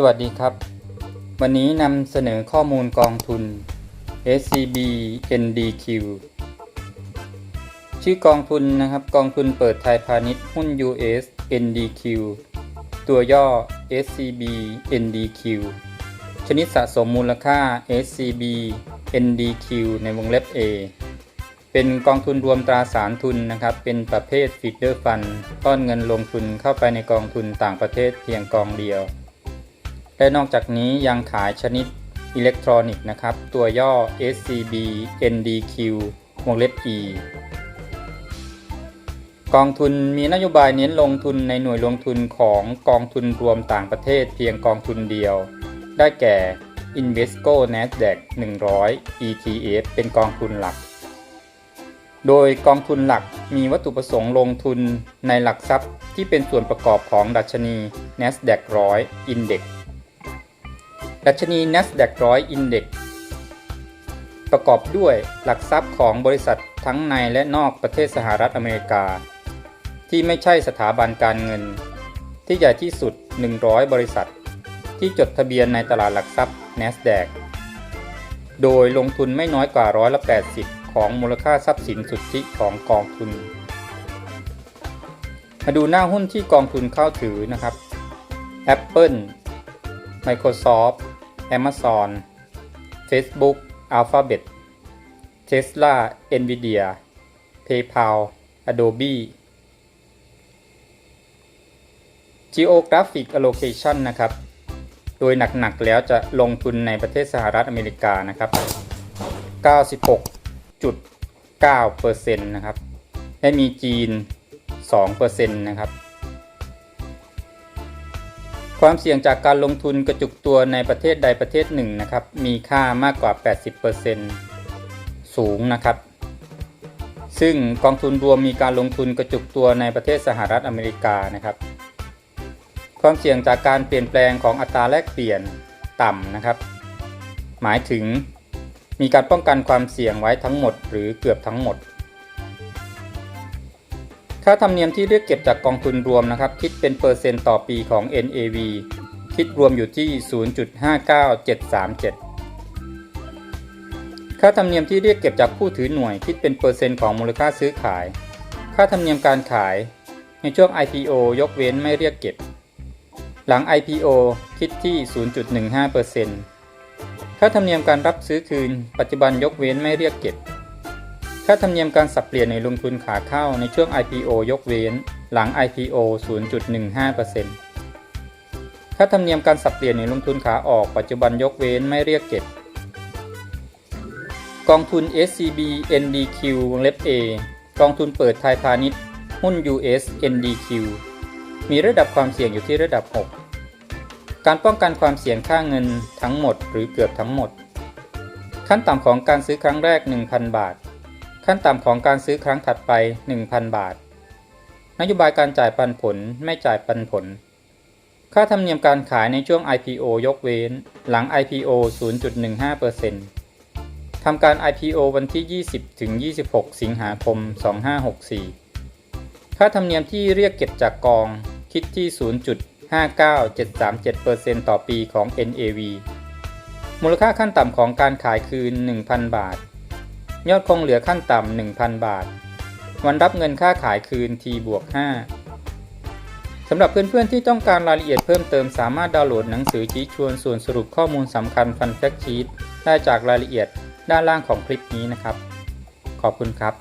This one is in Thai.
สวัสดีครับ วันนี้นำเสนอข้อมูลกองทุน SCB NDQ ชื่อกองทุนนะครับกองทุนเปิดไทยพาณิชย์หุ้น US NDQ ตัวย่อ SCB NDQ ชนิดสะสมมูลค่า SCB NDQ ในวงเล็บ A เป็นกองทุนรวมตราสารทุนนะครับ เป็นประเภท feeder fund ต้อนเงินลงทุนเข้าไปในกองทุนต่างประเทศเพียงกองเดียว และนอกจากนี้ยังขายชนิดอิเล็กทรอนิกส์นะครับ ตัวย่อ SCB NDQ วงเล็บ E กองทุนมีนโยบายเน้นลงทุนในหน่วยลงทุนของกองทุนรวมต่างประเทศเพียงกองทุนเดียว ได้แก่ Invesco Nasdaq 100 ETF เป็นกองทุนหลัก โดยกองทุนหลักมีวัตถุประสงค์ลงทุนในหลักทรัพย์ที่เป็นส่วนประกอบของดัชนี Nasdaq 100 Index ดัชนี NASDAQ 100 Index ประกอบด้วยหลักทรัพย์ของบริษัททั้งในและนอกประเทศสหรัฐอเมริกา ที่ไม่ใช่สถาบันการเงิน ที่ใหญ่ที่สุด 100 บริษัท ที่จดทะเบียนในตลาดหลักทรัพย์ NASDAQ โดยลงทุนไม่น้อยกว่าร้อยละ80 ของมูลค่าทรัพย์สินสุทธิของกองทุน มาดูหน้าหุ้นที่กองทุนเข้าถือนะครับ Apple Microsoft Amazon Facebook Alphabet Tesla Nvidia PayPal Adobe Geographic Allocation นะครับ โดยหนักๆแล้วจะลงทุนในประเทศสหรัฐอเมริกานะครับ 96.9%นะครับ และมีจีน 2%นะครับ ความเสี่ยงจากการลงทุนกระจุกตัวในประเทศใดประเทศหนึ่งนะครับ มีค่ามากกว่า 80%สูงนะครับ ซึ่งกองทุนรวมมีการลงทุนกระจุกตัวในประเทศสหรัฐอเมริกานะครับ ความเสี่ยงจากการเปลี่ยนแปลงของอัตราแลกเปลี่ยนต่ำนะครับ หมายถึงมีการป้องกันความเสี่ยงไว้ทั้งหมดหรือเกือบทั้งหมด ค่าธรรมเนียมที่เรียกเก็บจากกองทุนรวมนะครับ คิดเป็นเปอร์เซ็นต์ต่อปีของ NAV คิดรวมอยู่ที่ 0.59737 ค่าธรรมเนียมที่เรียกเก็บจากผู้ถือหน่วย คิดเป็นเปอร์เซ็นต์ของมูลค่าซื้อขาย ค่าธรรมเนียมการขาย ในช่วง IPO ยกเว้นไม่เรียกเก็บ หลัง IPO คิดที่ 0.15%ค่าธรรมเนียมการรับซื้อคืน ปัจจุบันยกเว้นไม่เรียกเก็บ ค่าธรรมเนียมการสับเปลี่ยนในลงทุนขาเข้าในช่วง IPO ยกเว้น หลัง IPO 0.15%ค่าธรรมเนียมการสับเปลี่ยนในลงทุนขาออกปัจจุบันยกเว้นไม่เรียกเก็บ กองทุน SCB NDQ วงเล็บ A กองทุนเปิดไทยพาณิชย์ หุ้น US NDQ มีระดับความเสี่ยงอยู่ที่ระดับ 6 การป้องกันความเสี่ยงค่าเงินทั้งหมดหรือเกือบทั้งหมด ขั้นต่ำของการซื้อครั้งแรก 1,000 บาท ขั้นต่ำของการซื้อครั้งถัดไป 1,000 บาท นโยบายการจ่ายปันผลไม่จ่ายปันผล ค่าธรรมเนียมการขายในช่วง IPO ยกเว้น หลัง IPO 0.15%ทำการ IPO วันที่ 20-26 สิงหาคม 2564 ค่าธรรมเนียมที่เรียกเก็บจากกอง คิดที่ 0.59737%ต่อปีของ NAV มูลค่าขั้นต่ำของการขายคืน1,000 บาท ยอดคงเหลือขั้นต่ำ1,000 บาท วันรับเงินค่าขายคืน T บวก5สำหรับเพื่อนๆที่ต้องการรายละเอียดเพิ่มเติมสามารถดาวน์โหลดหนังสือชี้ชวนส่วนสรุปข้อมูลสำคัญฟันแฟกชีตได้จากรายละเอียดด้านล่างของคลิปนี้นะครับ ขอบคุณครับ